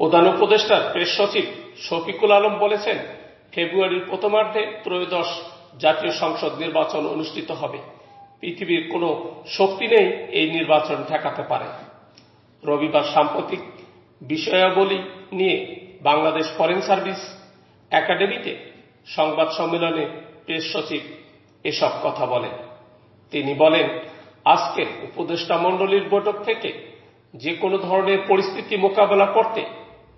প্রধান উপদেষ্টার প্রেস সচিব শফিকুল আলম বলেছেন, ফেব্রুয়ারির প্রথমার্ধে ত্রয়োদশ জাতীয় সংসদ নির্বাচন অনুষ্ঠিত হবে। পৃথিবীর কোনো শক্তি নেই এই নির্বাচন ঠেকাতে পারে। রবিবার সাম্প্রতিক বিষয়াবলী নিয়ে বাংলাদেশ ফরেন সার্ভিস একাডেমিতে সংবাদ সম্মেলনে প্রেস সচিব এসব কথা বলেন। তিনি বলেন, আজকের উপদেষ্টা মণ্ডলীর বৈঠক থেকে যে কোনো ধরনের পরিস্থিতি মোকাবেলা করতে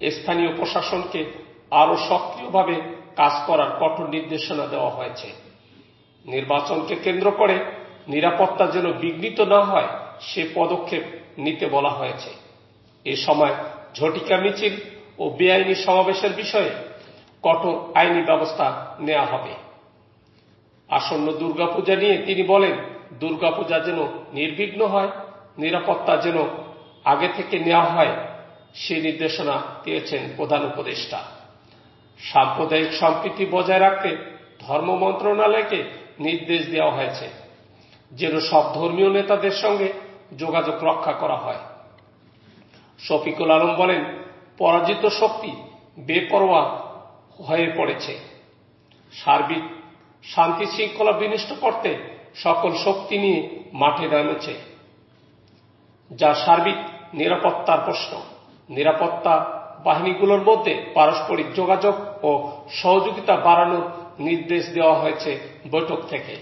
স্থানীয় প্রশাসনকে আরও সক্রিয়ভাবে কাজ করার কঠোর নির্দেশনা দেওয়া হয়েছে। নির্বাচনকে কেন্দ্র করে নিরাপত্তা যেন বিঘ্নিত না হয়, সে পদক্ষেপ নিতে বলা হয়েছে। এ সময় ঝটিকা মিছিল ও বেআইনি সমাবেশের বিষয়ে কঠোর আইনি ব্যবস্থা নেওয়া হবে। আসন্ন দুর্গাপূজা নিয়ে তিনি বলেন, দুর্গাপূজা যেন নির্বিঘ্ন হয়, নিরাপত্তা যেন আগে থেকে নেওয়া হয় সে নির্দেশনা দিয়েছেন প্রধান উপদেষ্টা। সাম্প্রদায়িক সম্প্রীতি বজায় রাখতে ধর্ম মন্ত্রণালয়কে নির্দেশ দেওয়া হয়েছে, যেন সব ধর্মীয় নেতাদের সঙ্গে যোগাযোগ রক্ষা করা হয়। শফিকুল আলম বলেন, পরাজিত শক্তি বেপরোয়া হয়ে পড়েছে। সার্বিক শান্তি শৃঙ্খলা বিনষ্ট করতে সকল শক্তি নিয়ে মাঠে নেমেছে, যা সার্বিক নিরাপত্তার প্রশ্ন। নিরাপত্তা বাহিনীগুলোর মধ্যে পারস্পরিক যোগাযোগ ও সহযোগিতা বাড়ানোর নির্দেশ দেওয়া হয়েছে বৈঠক থেকে।